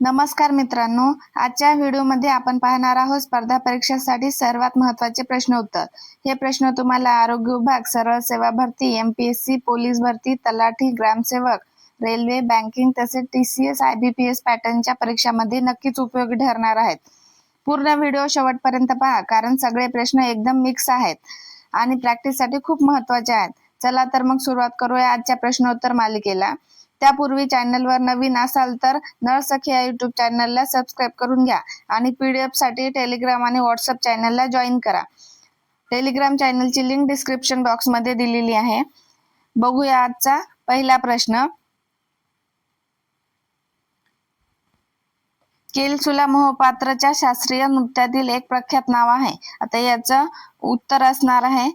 नमस्कार मित्रांनो आजच्या व्हिडिओमध्ये आपण पाहणार आहोत स्पर्धा परीक्षेसाठी सर्वात महत्त्वाचे प्रश्न उत्तर. हे प्रश्न तुम्हाला आरोग्य विभाग सरळ सेवा भरती M P S C police भरती तलाठी ग्रामसेवक रेल्वे बँकिंग तसेच T C S I B P S पॅटर्नच्या परीक्षामध्ये नक्कीच उपयोगी ठरणार आहेत. पूर्ण व्हिडिओ शेवटपर्यंत पहा कारण सगळे प्रश्न एकदम मिक्स आहेत आणि प्रॅक्टिससाठी खूप महत्त्वाचे आहेत. चला तर मग सुरुवात करूया आजच्या प्रश्नोत्तर मालिकेला. त्यापूर्वी चॅनलवर नवीन असाल तर नळसखी या युट्यूब चॅनलला सबस्क्राईब करून घ्या आणि पी डी एफसाठी टेलिग्राम आणि व्हॉट्सअप चॅनलला जॉईन करा. टेलिग्राम चॅनलची लिंक डिस्क्रिप्शन बॉक्समध्ये दिलेली आहे. बघूया आजचा पहिला प्रश्न. केलसुला मोहपात्रच्या शास्त्रीय नृत्यातील एक प्रख्यात नाव आहे. आता याचं उत्तर असणार आहे.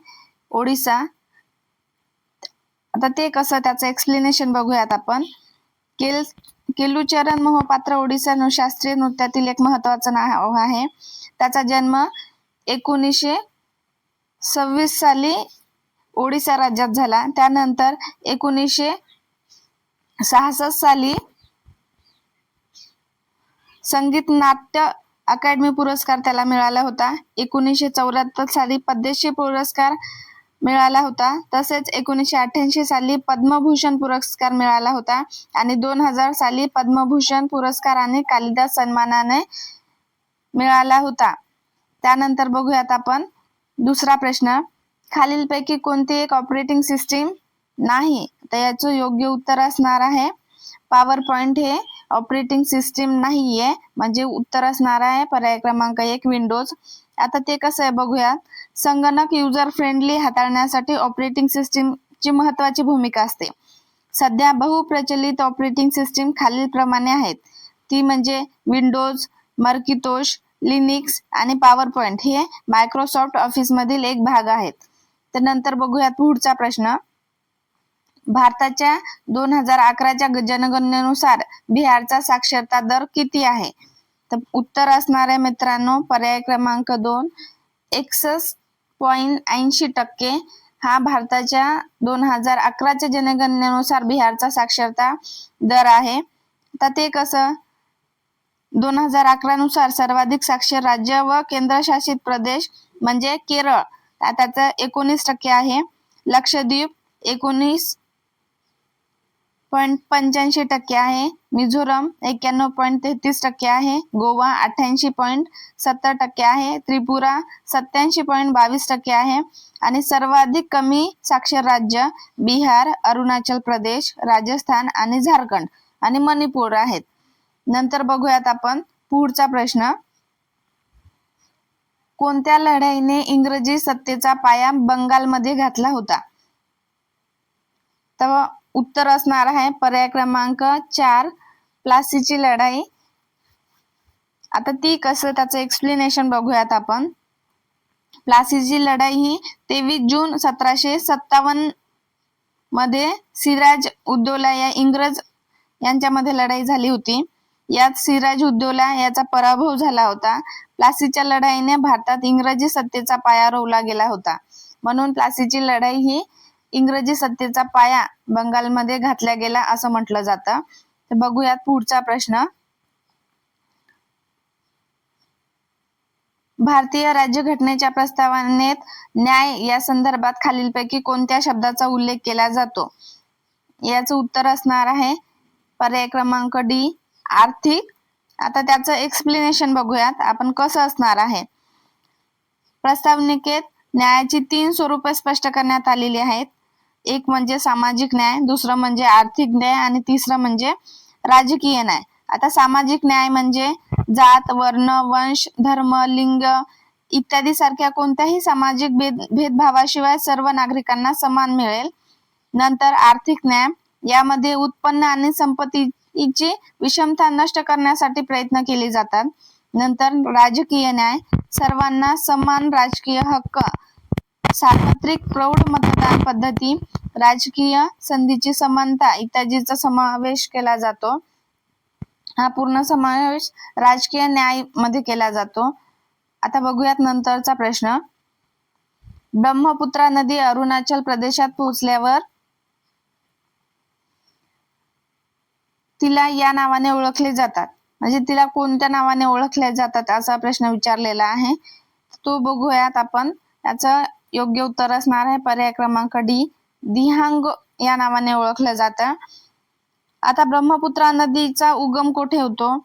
ओडिसा आता ते कसं त्याचं एक्सप्लेनेशन बघूयात आपण. केल केलुचरण मोहपात्र ओडिसा शास्त्रीय नृत्यातील एक महत्वाचं नाव आहे. त्याचा जन्म एकोणीसशे सव्वीस साली ओडिसा राज्यात झाला. त्यानंतर एकोणीसशे सहासष्ट साली संगीत नाट्य अकादमी पुरस्कार त्याला मिळाला होता. एकोणीसशे चौऱ्याहत्तर साली पद्मश्री पुरस्कार मिळाला होता. तसेच एकोणीसशे अठ्ठ्याऐंशी साली पद्मभूषण पुरस्कार मिळाला होता आणि दोन हजार साली पद्मभूषण पुरस्कार आणि कालिदास सन्मानाने मिळाला होता. त्यानंतर बघूयात आपण दुसरा प्रश्न. खालीलपैकी कोणती एक ऑपरेटिंग सिस्टीम नाही? तर याचं योग्य उत्तर असणार आहे. पॉवर पॉइंट हे ऑपरेटिंग सिस्टीम नाहीये. म्हणजे उत्तर असणार आहे. पर्याय क्रमांक एक विंडोज आता ते कसं आहे बघूयात. संगणक युजर फ्रेंडली हाताळण्यासाठी ऑपरेटिंग सिस्टीमची महत्वाची भूमिका असते. सध्या बहुप्रचलित ऑपरेटिंग सिस्टीम खालीलप्रमाणे आहेत. ती म्हणजे विंडोज मर्कितोष लिनिक्स आणि पॉवर पॉइंट हे मायक्रोसॉफ्ट ऑफिसमधील एक भाग आहेत. तर नंतर बघूयात पुढचा प्रश्न. भारताच्या दोन हजार अकराच्या जनगणनेनुसार बिहारचा साक्षरता दर किती आहे? तर उत्तर असणार आहे मित्रांनो पर्याय क्रमांक दोन. एकसष्ट पॉईंट ऐंशी टक्के हा भारताच्या दोन हजार अकराच्या जनगणनेनुसार बिहारचा साक्षरता दर आहे. तर ते कसं? दोन हजार अकरा नुसार सर्वाधिक साक्षर राज्य व केंद्रशासित प्रदेश म्हणजे केरळ. त्याचं एकोणीस टक्के आहे. लक्षद्वीप एकोणीस पॉईंट पंच्याऐंशी टक्के आहे. मिझोरम एक्क्याण्णव पॉईंट तेहतीस टक्के आहे. गोवा अठ्ठ्याऐंशी पॉईंट सत्तर टक्के आहे. त्रिपुरा सत्याऐंशी पॉईंट बावीस टक्के आहे. आणि सर्वाधिक कमी साक्षर राज्य बिहार अरुणाचल प्रदेश राजस्थान आणि झारखंड आणि मणिपूर आहेत. नंतर बघूयात आपण पुढचा प्रश्न. कोणत्या लढाईने इंग्रजी सत्तेचा पाया बंगालमध्ये घातला होता? तर उत्तर असणार आहे. पर्याय क्रमांक चार प्लासीची लढाई. आता ती कसं त्याचं एक्सप्लेनेशन बघूयात आपण. प्लासीची लढाई ही तेवीस जून सतराशे सत्तावन्नमध्ये सिराज उद्दोला या इंग्रज यांच्यामध्ये लढाई झाली होती. यात सिराज उद्दोला याचा पराभव झाला होता. प्लासीच्या लढाईने भारतात इंग्रजी सत्तेचा पाया रोवला गेला होता. म्हणून प्लासीची लढाई ही इंग्रजी सत्तेचा पाया बंगालमध्ये घातला गेला असं म्हटलं जातं. तर बघूयात पुढचा प्रश्न. भारतीय राज्यघटनेच्या प्रस्तावनेत न्याय या संदर्भात खालीलपैकी कोणत्या शब्दाचा उल्लेख केला जातो? याचं उत्तर असणार आहे पर्याय क्रमांक डी आर्थिक. आता त्याचं एक्सप्लेनेशन बघूयात. आपण कसं असणार आहे? प्रस्तावनिकेत न्यायाची तीन स्वरूपे स्पष्ट करण्यात आलेली आहेत. एक म्हणजे सामाजिक न्याय दुसरं म्हणजे आर्थिक न्याय आणि तिसरं म्हणजे राजकीय न्याय. आता सामाजिक न्याय म्हणजे जात वर्ण वंश धर्म लिंग इत्यादी सारख्या कोणत्याही सामाजिक भेद भेदभावाशिवाय सर्व नागरिकांना समान मिळेल. नंतर आर्थिक न्याय यामध्ये उत्पन्न आणि संपत्तीची विषमता नष्ट करण्यासाठी प्रयत्न केले जातात. नंतर राजकीय न्याय सर्वांना समान राजकीय हक्क सार्वत्रिक प्रौढ मतदान पद्धती राजकीय संधीची समानता इत्यादीचा समावेश केला जातो. हा पूर्ण समावेश राजकीय न्यायमध्ये केला जातो. आता बघूयात नंतरचा प्रश्न. ब्रह्मपुत्रा नदी अरुणाचल प्रदेशात पोहोचल्यावर तिला या नावाने ओळखले जातात. म्हणजे तिला कोणत्या नावाने ओळखले जातात असा प्रश्न विचारलेला आहे. तो बघूयात आपण. त्याचं योग्य उत्तर असणार आहे. पर्याय क्रमांक डी दिहांग या नावाने ओळखलं जातं. आता ब्रह्मपुत्रा नदीचा उगम कुठे होतो?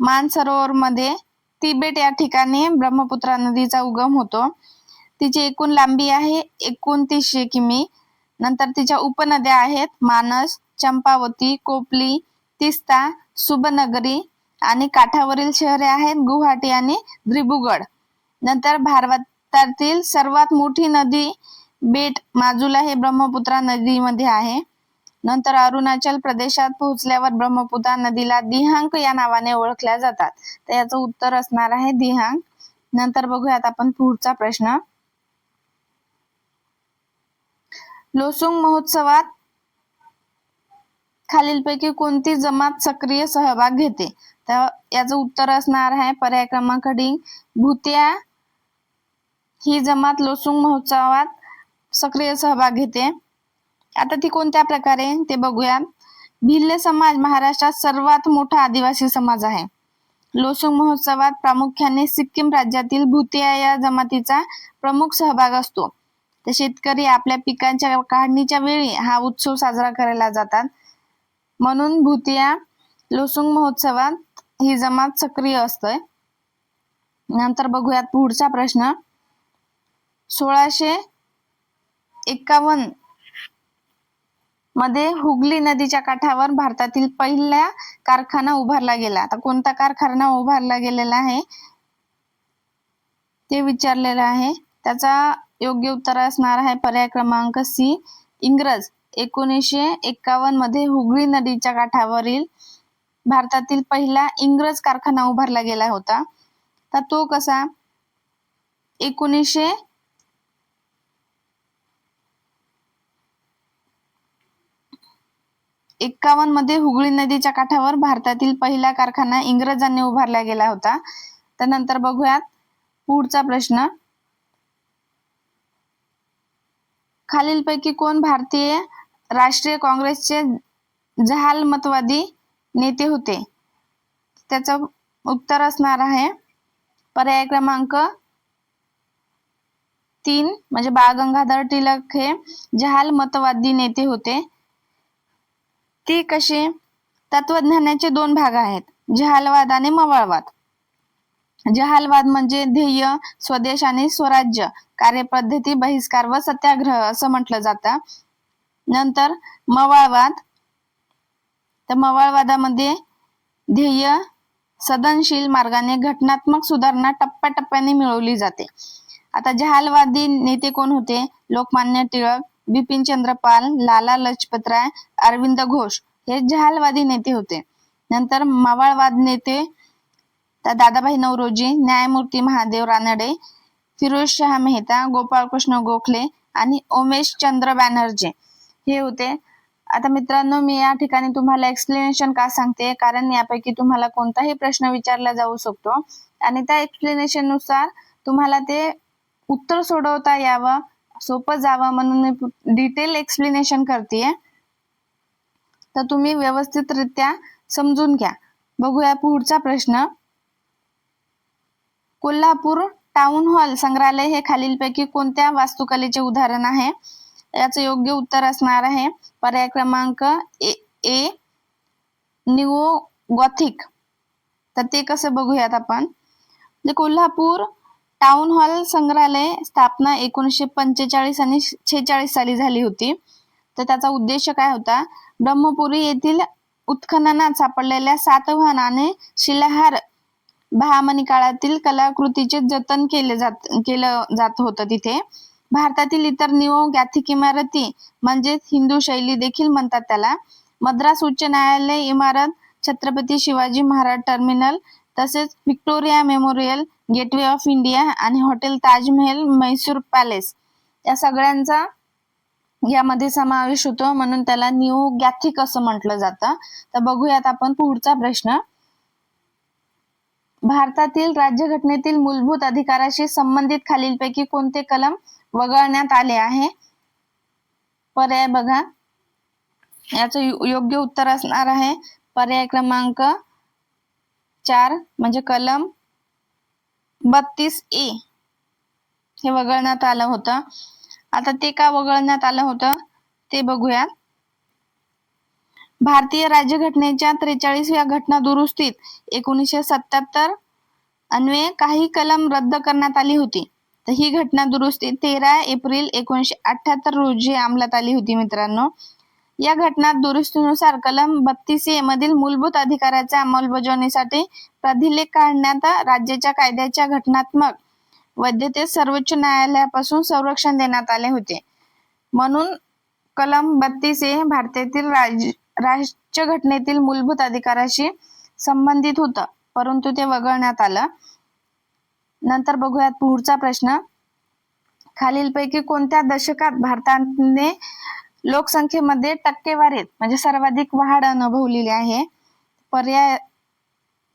मानसरोवर मध्ये तिबेट या ठिकाणी ब्रह्मपुत्रा नदीचा उगम होतो. तिची एकूण लांबी आहे एकोणतीसशे किमी. नंतर तिच्या उपनद्या आहेत मानस चंपावती कोपली तिस्ता सुबनगरी आणि काठावरील शहरे आहेत गुवाहाटी आणि दिब्रुगड नंतर भारतातील सर्वात मोठी नदी बेट माजुला हे ब्रह्मपुत्रा नदीमध्ये आहे. नंतर अरुणाचल प्रदेशात पोहोचल्यावर ब्रह्मपुत्रा नदीला दिहांक या नावाने ओळखल्या जातात. तर याचं उत्तर असणार आहे दिहांक. नंतर बघूयात आपण पुढचा प्रश्न. लोसुंग महोत्सवात खालीलपैकी कोणती जमात सक्रिय सहभाग घेते? तर याचं उत्तर असणार आहे पर्याय क्रमांक डी. भूत्या ही जमात लोसुंग महोत्सवात सक्रिय सहभाग घेते. आता ती कोणत्या प्रकारे ते बघूया. भिल्ल समाज महाराष्ट्रात सर्वात मोठा आदिवासी समाज आहे. लोसुंग महोत्सवात प्रामुख्याने सिक्कीम राज्यातील भूतिया या जमातीचा प्रमुख सहभाग असतो. तर शेतकरी आपल्या पिकांच्या काढणीच्या वेळी हा उत्सव साजरा करायला जातात. म्हणून भूतिया लोसुंग महोत्सवात ही जमात सक्रिय असतोय. नंतर बघूयात पुढचा प्रश्न. सोळाशे एकावन्नमध्ये हुगली नदीच्या काठावर भारतातील पहिला कारखाना उभारला गेला. आता कोणता कारखाना उभारला गेलेला आहे? ते विचारलेलं आहे. त्याचा योग्य उत्तर असणार आहे पर्याय क्रमांक सी. इंग्रज. एकोणीसशे एकावन्नमध्ये हुगळी नदीच्या काठावरील भारतातील पहिला इंग्रज कारखाना उभारला गेला होता. तर तो कसा? एकोणीसशे एक्कावन्नमध्ये हुगळी नदीच्या काठावर भारतातील पहिला कारखाना इंग्रजांनी उभारला गेला होता. त्यानंतर बघूयात पुढचा प्रश्न. खालीलपैकी कोण भारतीय राष्ट्रीय काँग्रेसचे जहालमतवादी नेते होते? त्याचं उत्तर असणार आहे. पर्याय क्रमांक तीन म्हणजे बाळ गंगाधर टिळक हे जहालमतवादी नेते होते. ती कशी तत्वज्ञानाचे दोन भाग आहेत जहालवाद आणि मवाळवाद. जहालवाद म्हणजे ध्येय स्वदेश आणि स्वराज्य कार्यपद्धती बहिष्कार व सत्याग्रह असं म्हटलं जातं. नंतर मवाळवाद. तर मवाळवादामध्ये ध्येय सदनशील मार्गाने घटनात्मक सुधारणा टप्प्याटप्प्याने मिळवली जाते. आता जहालवादी नेते कोण होते? लोकमान्य टिळक बिपिन चंद्रपाल लाला लजपतराय अरविंद घोष हे जहालवादी नेते होते. नंतर मावळवाद नेते दादाभाई नवरोजी न्यायमूर्ती महादेव रानडे फिरोज शहा मेहता गोपाळकृष्ण गोखले आणि उमेश चंद्र बॅनर्जी हे होते. आता मित्रांनो मी या ठिकाणी तुम्हाला एक्सप्लेनेशन का सांगते? कारण यापैकी तुम्हाला कोणताही प्रश्न विचारला जाऊ शकतो. आणि त्या एक्सप्लेनेशननुसार तुम्हाला ते उत्तर सोडवता यावं. सोपं जावं म्हणून मी डिटेल एक्सप्लेनेशन करते तर तुम्ही व्यवस्थितरित्या समजून घ्या. बघूया पुढचा प्रश्न. कोल्हापूर टाउन हॉल संग्रहालय हे खालीलपैकी कोणत्या वास्तुकलेचे उदाहरण आहे? याचं योग्य उत्तर असणार आहे. पर्याय क्रमांक ए ए निओ गॉथिक तर ते कसं बघूयात आपण? म्हणजे कोल्हापूर टाउन हॉल संग्रहालय स्थापना एकोणीसशे पंचेचाळीस आणि छेचाळीस साली झाली होती. तर त्याचा उद्देश काय होता? ब्रह्मपुरी येथील उत्खननात सापडलेल्या सातवाहन आणि शिलाहार बहामनी काळातील कलाकृतीचे जतन केले जात केलं जात होतं तिथे. भारतातील इतर निओ गॅथिक इमारती म्हणजे हिंदू शैली देखील म्हणतात त्याला. मद्रास उच्च न्यायालय इमारत छत्रपती शिवाजी महाराज टर्मिनल तसेच Victoria memorial gateway of India आणि हॉटेल ताजमहल मैसूर पॅलेस या सगळ्यांचा यामध्ये समावेश होतो. म्हणून त्याला न्यू गॅथिक असं म्हटलं जातं. तर बघूयात आपण पुढचा प्रश्न. भारतातील राज्यघटनेतील मूलभूत अधिकाराशी संबंधित खालीलपैकी कोणते कलम वगळण्यात आले आहे? पर्याय बघा. याचं योग्य उत्तर असणार आहे. पर्याय क्रमांक चार म्हणजे कलम बत्तीस ए. हे वगळण्यात आलं होतं. आता ते का वगळण्यात आलं होतं ते बघूया भारतीय राज्यघटनेच्या त्रेचाळीसव्या घटना दुरुस्तीत एकोणीसशे सत्याहत्तर अन्वये काही कलम रद्द करण्यात आली होती. तर ही घटना दुरुस्ती तेरा एप्रिल एकोणीसशे अठ्याहत्तर रोजी अंमलात आली होती मित्रांनो. या घटना दुरुस्तीनुसार कलम बत्तीस ए मधील मूलभूत अधिकाराच्या अंमलबजावणीसाठी प्राधिलेख काढण्यात राज्याच्या कायद्याच्या घटनात्मक वैधतेस सर्वोच्च न्यायालयापासून संरक्षण देण्यात आले होते. म्हणून कलम बत्तीस ए भारतातील राज राज्यघटनेतील मूलभूत अधिकाराशी संबंधित होतं परंतु ते वगळण्यात आलं. नंतर बघूयात पुढचा प्रश्न. खालीलपैकी कोणत्या दशकात भारताने लोकसंख्येमध्ये टक्केवारीत म्हणजे सर्वाधिक वाढ अनुभवलेली आहे. पर्याय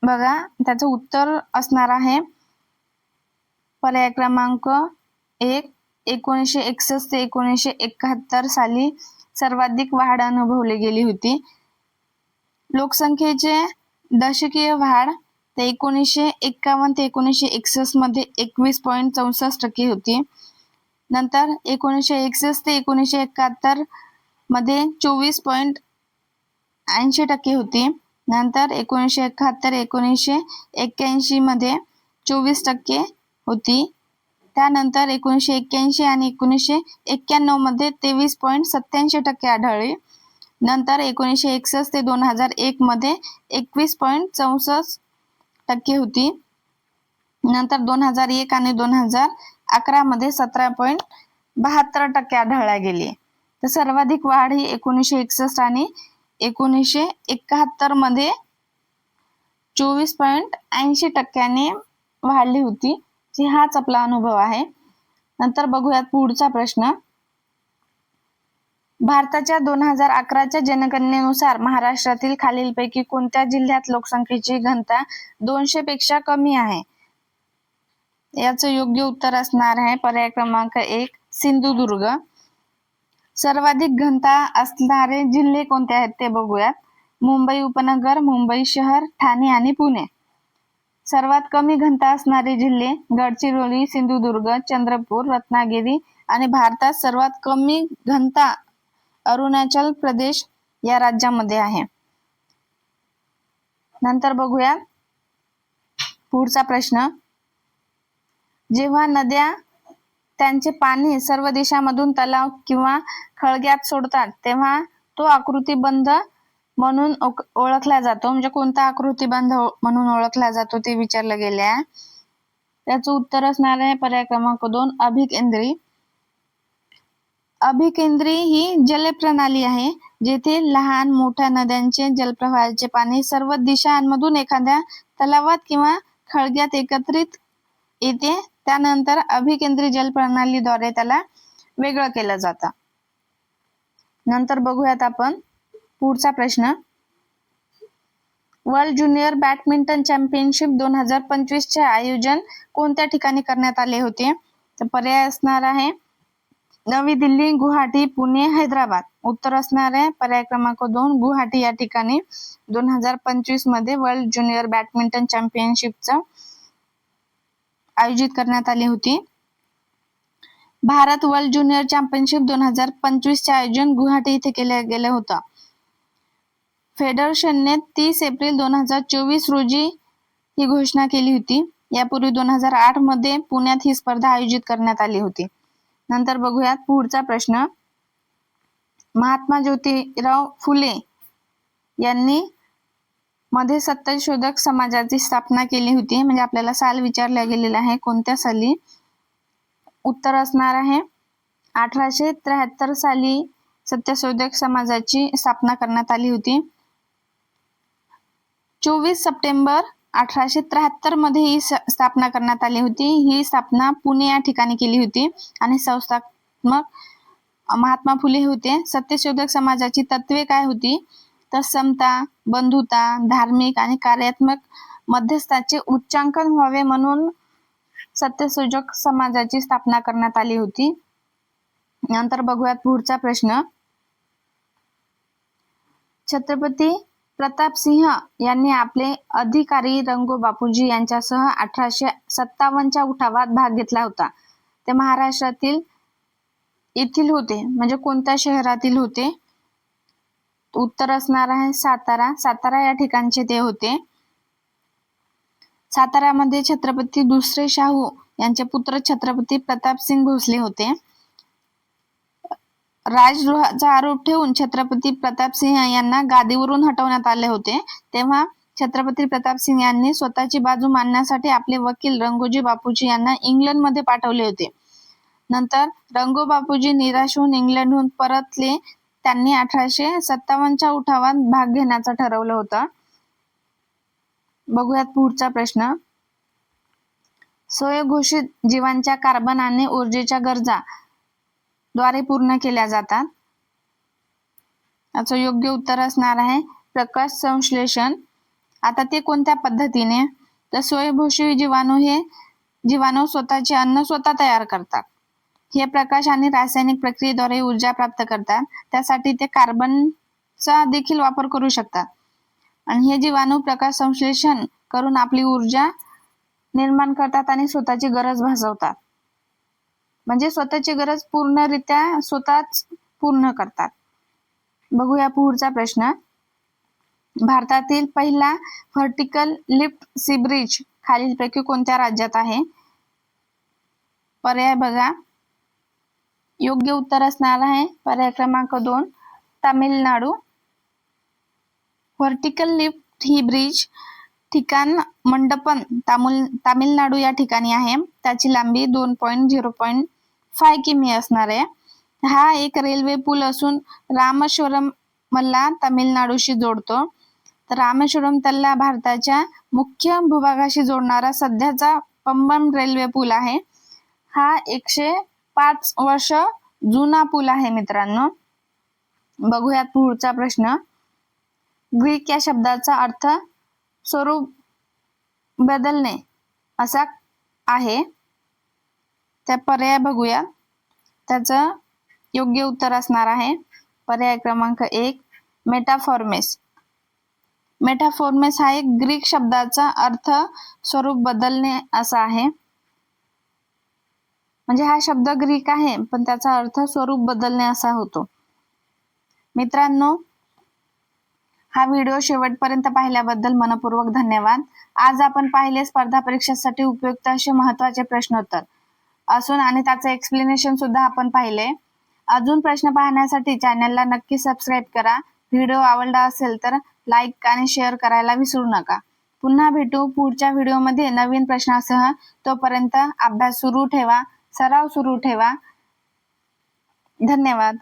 बघा त्याचं उत्तर असणार आहे. पर्याय क्रमांक एक एकोणीसशे एकसष्ट ते एकोणीसशे एकाहत्तर साली सर्वाधिक वाढ अनुभवली गेली होती. लोकसंख्येचे दशकीय वाढ ते एकोणीसशे एक्कावन्न ते एकोणीसशे एकसष्टमध्ये एकवीस पॉईंट चौसष्ट टक्के होती. नंतर एकोणीसशे एकसष्ट ते एकोणीसशे एकाहत्तरमध्ये चोवीस पॉईंट ऐंशी टक्के होती. नंतर एकोणीसशे एकाहत्तर एकोणीसशे एक्क्याऐंशी मध्ये चोवीस टक्के होती. त्यानंतर एकोणीसशे एक्क्याऐंशी आणि एकोणीसशे एक्क्याण्णवमध्ये तेवीस पॉईंट सत्याऐंशी टक्के आढळली. नंतर एकोणीसशे एकसष्ट ते दोन हजार एक मध्ये एकवीस पॉईंट चौसष्ट टक्के होती. नंतर दोन हजार एक आणि दोन हजार अकरा मध्ये सतरा पॉईंट बहात्तर टक्के आढळल्या गेली. तर सर्वाधिक वाढ ही एकोणीसशे एकसष्ट आणि एकोणीसशे एकाहत्तरमध्ये चोवीस पॉईंट ऐंशी टक्क्याने वाढली होती. जी हाच आपला अनुभव आहे. नंतर बघूयात पुढचा प्रश्न. भारताच्या दोन हजार अकराच्या जनगणनेनुसार महाराष्ट्रातील खालीलपैकी कोणत्या जिल्ह्यात लोकसंख्येची घनता दोनशे पेक्षा कमी आहे? याचं योग्य उत्तर असणार आहे. पर्याय क्रमांक एक सिंधुदुर्ग. सर्वाधिक घनता असणारे जिल्हे कोणते आहेत ते बघूयात. मुंबई उपनगर मुंबई शहर ठाणे आणि पुणे. सर्वात कमी घनता असणारे जिल्हे गडचिरोली सिंधुदुर्ग चंद्रपूर रत्नागिरी आणि भारतात सर्वात कमी घनता अरुणाचल प्रदेश या राज्यामध्ये आहे. नंतर बघूया पुढचा प्रश्न. जेव्हा नद्या त्यांचे पाणी सर्व देशामधून तलाव किंवा खळग्यात सोडतात तेव्हा तो आकृतीबंध म्हणून ओक- ओळखला जातो. म्हणजे कोणता आकृतीबंध म्हणून ओळखला जातो ते विचारलं गेले आहे त्याचं उत्तर असणार आहे पर्याय क्रमांक दोन अभिकेंद्री. अभिकेंद्री ही जलप्रणाली आहे जेथे लहान मोठ्या नद्यांचे जलप्रवाहाचे पाणी सर्व दिशांमधून एखाद्या तलावात किंवा खळग्यात एकत्रित येते. त्यानंतर अभिकेंद्री जलप्रणालीद्वारे त्याला वेगळं केलं जातं. नंतर बघूयात आपण पुढचा प्रश्न. वर्ल्ड ज्युनियर बॅडमिंटन चॅम्पियनशिप दोन हजार पंचवीस चे आयोजन कोणत्या ठिकाणी करण्यात आले होते? तर पर्याय असणार आहे नवी दिल्ली गुवाहाटी पुणे हैदराबाद. उत्तर असणार आहे पर्याय क्रमांक दोन गुवाहाटी या ठिकाणी दोन हजार पंचवीसमध्ये वर्ल्ड ज्युनियर बॅडमिंटन चॅम्पियनशिपचं आयोजित करण्यात आली होती. भारत वर्ल्ड ज्युनियर चॅम्पियनशिप दोन हजार पंचवीस चे आयोजन गुवाहाटी इथे केलं गेलं होतं. फेडरेशनने तीस एप्रिल दोन हजार चोवीस रोजी ही घोषणा केली होती. यापूर्वी दोन हजार आठमध्ये पुण्यात ही स्पर्धा आयोजित करण्यात आली होती. नंतर बघूयात पुढचा प्रश्न. महात्मा ज्योतिराव फुले यांनी मध्ये सत्यशोधक समाजाची स्थापना केली होती. म्हणजे आपल्याला साल विचारला गेलेला आहे. कोणत्या साली? उत्तर असणार आहे. अठराशे त्र्याहत्तर साली सत्यशोधक समाजाची स्थापना करण्यात आली होती. चोवीस सप्टेंबर अठराशे त्र्याहत्तरमध्ये ही स्थापना करण्यात आली होती. ही स्थापना पुणे या ठिकाणी केली होती. आणि संस्थात्मक महात्मा फुले होते. सत्यशोधक समाजाची तत्वे काय होती? तर समता बंधुता धार्मिक आणि कार्यात्मक मध्यस्थाचे उच्चांकन व्हावे म्हणून सत्यशोधक समाजाची स्थापना करण्यात आली होती. नंतर बघूयात पुढचा प्रश्न. छत्रपती प्रतापसिंह यांनी आपले अधिकारी रंगो बापूजी यांच्यासह अठराशे सत्तावन्नच्या उठावात भाग घेतला होता. ते महाराष्ट्रातील येथील होते म्हणजे कोणत्या शहरातील होते? उत्तर असणार आहे सातारा. सातारा या ठिकाणचे ते होते. साताऱ्यामध्ये छत्रपती दुसरे शाहू यांचे पुत्र छत्रपती प्रतापसिंग भोसले होते. राजद्रोहाचा आरोप ठेवून छत्रपती प्रतापसिंह यांना गादीवरून हटवण्यात आले होते. तेव्हा छत्रपती प्रतापसिंह यांनी स्वतःची बाजू मांडण्यासाठी आपले वकील रंगोजी बापूजी यांना इंग्लंडमध्ये पाठवले होते. नंतर रंगो बापूजी निराश होऊन इंग्लंडहून परतले. त्यांनी अठराशे सत्तावन्नच्या उठावात भाग घेण्याचं ठरवलं होतं. बघूयात पुढचा प्रश्न. स्वयंघोषित जीवांच्या कार्बन आणि ऊर्जेच्या गरजा द्वारे पूर्ण केल्या जातात. याचं योग्य उत्तर असणार आहे प्रकाश संश्लेषण. आता ते कोणत्या पद्धतीने? तर स्वयंभूषी जीवाणू हे जीवाणू स्वतःचे अन्न स्वतः तयार करतात. हे प्रकाश आणि रासायनिक प्रक्रियेद्वारे ऊर्जा प्राप्त करतात. त्यासाठी ते कार्बनचा देखील वापर करू शकतात. आणि हे जीवाणू प्रकाश संश्लेषण करून आपली ऊर्जा निर्माण करतात आणि स्वतःची गरज भासवतात. म्हणजे स्वतःची गरज पूर्णरित्या स्वतःच पूर्ण करतात. बघूया पुढचा प्रश्न. भारतातील पहिला व्हर्टिकल लिफ्ट सी ब्रिज खालीलपैकी कोणत्या राज्यात आहे? पर्याय बघा. योग्य उत्तर असणार आहे. पर्याय क्रमांक दोन तामिळनाडू. व्हर्टिकल लिफ्ट ही ब्रिज ठिकाण मंडपन तामुल तामिळनाडू या ठिकाणी आहे. त्याची लांबी दोन पॉईंट झिरो पॉईंट फाय किमी असणार आहे. हा एक रेल्वे पूल असून रामेश्वरम मल्ला तामिळनाडूशी जोडतो. तर रामेश्वरम तल्ला भारताच्या मुख्य भूभागाशी जोडणारा सध्याचा पंबन रेल्वे पूल आहे. हा एकशे पाच वर्ष जुना पूल आहे मित्रांनो. बघूयात पुढचा प्रश्न. ग्रीक या शब्दाचा अर्थ स्वरूप बदलणे असा आहे. त्या पर्याय बघूया. त्याचं योग्य उत्तर असणार आहे. पर्याय क्रमांक एक मेटाफॉर्मेस. मेटाफॉर्मेस हा एक ग्रीक शब्दाचा अर्थ स्वरूप बदलणे असा आहे. म्हणजे हा शब्द ग्रीक आहे पण त्याचा अर्थ स्वरूप बदलणे असा होतो. मित्रांनो हा व्हिडिओ शेवटपर्यंत पाहिल्याबद्दल मनपूर्वक धन्यवाद. आज आपण पाहिले स्पर्धा परीक्षेसाठी उपयुक्त असे महत्त्वाचे प्रश्नोत्तर असून आणि त्याचं एक्सप्लेनेशन सुद्धा आपण पाहिले. अजून प्रश्न पाहण्यासाठी चॅनलला नक्की सबस्क्राईब करा. व्हिडिओ आवडला असेल तर लाईक आणि शेअर करायला विसरू नका. पुन्हा भेटू पुढच्या व्हिडिओमध्ये नवीन प्रश्नासह. तोपर्यंत अभ्यास सुरू ठेवा. सराव सुरू ठेवा. धन्यवाद.